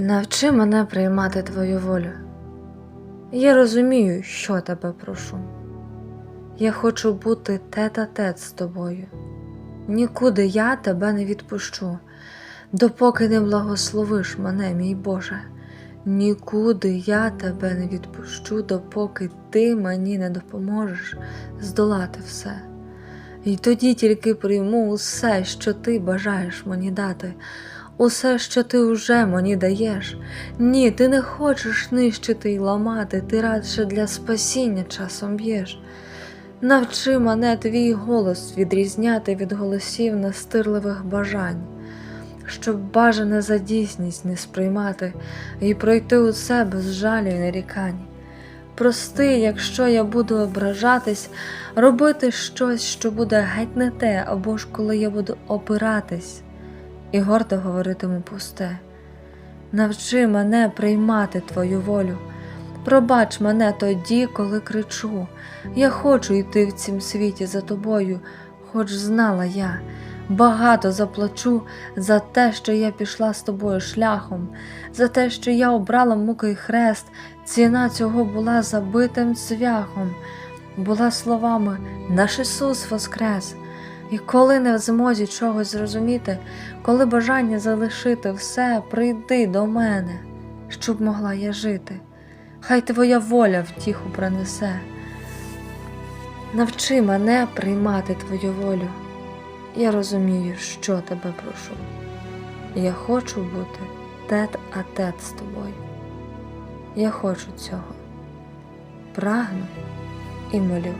Навчи мене приймати твою волю. Я розумію, що тебе прошу. Я хочу бути тет-а-тет з тобою. Нікуди я тебе не відпущу, допоки не благословиш мене, мій Боже. Нікуди я тебе не відпущу, допоки ти мені не допоможеш здолати все. І тоді тільки прийму усе, що ти бажаєш мені дати, усе, що ти вже мені даєш. Ні, ти не хочеш нищити й ламати, ти радше для спасіння часом б'єш. Навчи мене твій голос відрізняти від голосів настирливих бажань, щоб бажане за дійсність не сприймати і пройти у себе без жалю й нарікань. Прости, якщо я буду ображатись, робити щось, що буде геть не те, або ж коли я буду опиратись і гордо говоритиму пусте. Навчи мене приймати твою волю. Пробач мене тоді, коли кричу. Я хочу йти в цім світі за тобою, хоч знала я. Багато заплачу за те, що я пішла з тобою шляхом, за те, що я обрала муки й хрест, ціна цього була забитим цвяхом, була словами Наш Ісус Воскрес. І коли не в змозі чогось зрозуміти, коли бажання залишити все, прийди до мене, щоб могла я жити. Хай твоя воля втіху принесе. Навчи мене приймати твою волю. Я розумію, що тебе прошу. Я хочу бути тет-а-тет з тобою. Я хочу цього. Прагну і молю.